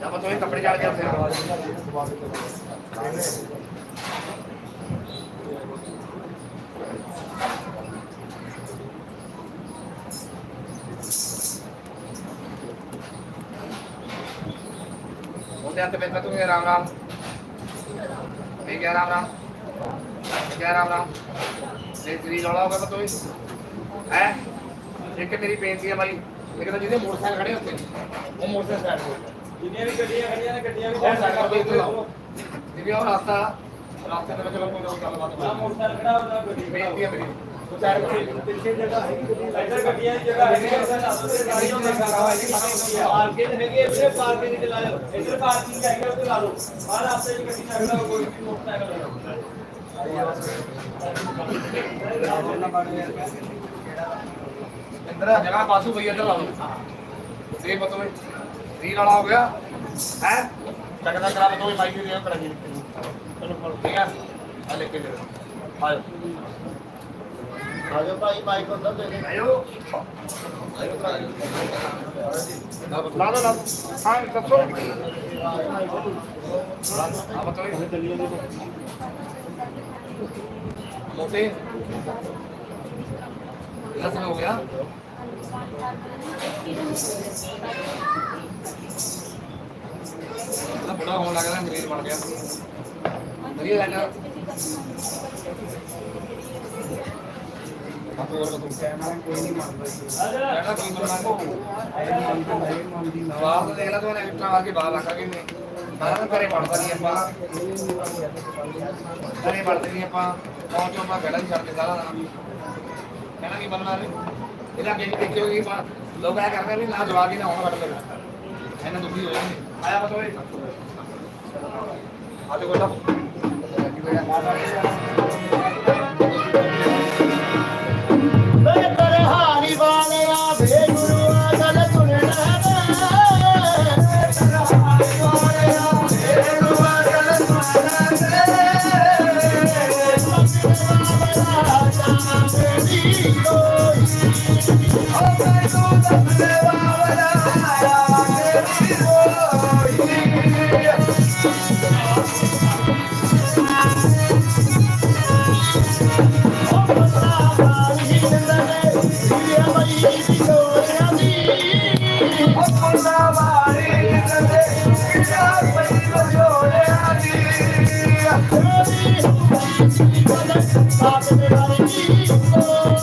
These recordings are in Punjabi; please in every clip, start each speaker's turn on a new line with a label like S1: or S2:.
S1: ਜਾਂ ਬਤੋਂ ਇਹ ਕੱਪੜੇ ਚਾੜ ਕੇ ਫਿਰ ਉਹਦੇ ਹੱਥ ਵਿੱਚ ਤੂੰ ਰਾਮ ਰਾਮ ਇਹ ਕਿਆ ਰਾਮ ਰਾਮ ਇਹ ਕਿਆ ਰਾਮ ਰਾਮ ਇਹ ਤੇਰੀ ਰੌਲਾ ਹੋਗਾ ਬਤੋਂ ਹੈ? ਇੱਕ ਮੇਰੀ ਬੇਨਤੀ ਹੈ ਭਾਈ ਇੱਕ ਤਾਂ ਜਿਹਦੇ ਮੋਟਰਸਾਈਕਲ ਖੜੇ ਉੱਤੇ ਉਹ ਮੋਟਰਸਾਈਕਲ ਸਾਈਡ
S2: ਜਿੰਨੀਆਂ ਵੀ ਗੱਡੀਆਂ ਖੜੀਆਂ ਨੇ ਗੱਡੀਆਂ ਵੀ
S1: ਉਹ ਸਾਈਡ ਤੋਂ ਇੱਥੇ ਲਾਓ। ਜਿਵੇਂ ਉਹ ਰਸਤਾ। ਰਸਤੇ ਦੇ ਵਿੱਚ ਲੋਕਾਂ ਨਾਲ ਗੱਲਬਾਤ
S2: ਆ ਮੋਟਰਸਾਈਕਲ ਖੜਾ ਹੁੰਦਾ ਗੱਡੀ
S1: ਬੇਨਤੀ ਹੈ ਮੇਰੀ।
S2: ਦੀ ਦਾ ਲਓ। ਲਓ। ਦੀ ਲਓ ਕੋਈ ਲਓ।
S1: ਇੰਦਰ ਜਗ੍ਹਾ ਪਾਸੂ ਭਈ ਇੱਧਰ ਲਾ ਲਓ। ਇਹ ਬਤੋ ਰੀਲ ਵਾਲਾ ਹੋ ਗਿਆ। ਹੈ? ਚੱਕਦਾ ਕਰਾ ਬਤੋ ਬਾਈਕ ਦੀ ਰੇਲ ਕਰਾਂਗੇ ਚਲੋ ਫੜ ਠੀਕ ਹੈ ਆ ਲੈ ਕੇ ਦੇ ਆਇਓ।
S3: ਆਜੋ ਭਾਈ ਮਾਈਕ ਉੱਧਰ ਦੇ
S1: ਆਇਓ ਲਾ ਲਾ ਲਾ ਹਾਂ, ਦੱਸੋ। ਆ ਬਤੋ ਮੋਟੇ। ਲਸਣ ਹੋ ਗਿਆ? ਨਾ ਬੜਾ ਹੋਣ ਲੱਗ ਰਿਹਾ, ਮਰੀਜ਼ ਬਣ ਗਿਆ। ਵਧੀਆ ਲੱਗਦਾ ਆਪੋ ਹੋਰ ਬਤੋ ਕਹਿਣਾ ਕੋਈ ਨਹੀਂ ਮੰਨਦਾ ਕੀ ਮੰਨਦਾ ਬਾਹਰ ਤੋਂ ਦੇਖ ਲਾ ਤੂੰ ਐਕਟਰਾ ਆ ਕੇ ਬਾਹਰ ਰੱਖਾ ਕਿ ਨਹੀਂ ਬਾਹਰ ਘਰੇ ਪੜਦਾ ਨਹੀਂ ਆਪਾਂ ਘਰੇ ਪੜਦੇ ਨਹੀਂ ਆਪਾਂ ਪਹੁੰਚੋ ਆਪਾਂ ਗੜਾ ਹੀ ਛੱਡ ਕੇ ਸਾਰਾ ਦਿਨ ਕਹਿਣਾ ਕੀ ਬਣਨਾ ਰੇ ਇਹਦਾ ਅੱਗੇ ਵੀ ਦੇਖਿਓ ਕਿ ਬਾ- ਲੋਕ ਇਹ ਕਰਦੇ ਵੀ ਨਾ ਜਵਾਬ ਹੀ ਨਾ ਹੋਣ ਕੱਢ ਲਵੇ ਇਹਨਾਂ ਦੁਖੀ ਹੋ ਜਾਂਦੇ ਆਇਆ ਬਤੋ ਓਏ ਆਜੋ ਕੋਲਾ
S3: ਵੇ
S1: ਸਾਰੀ ਇੰਦਰ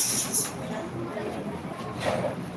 S2: Thank you.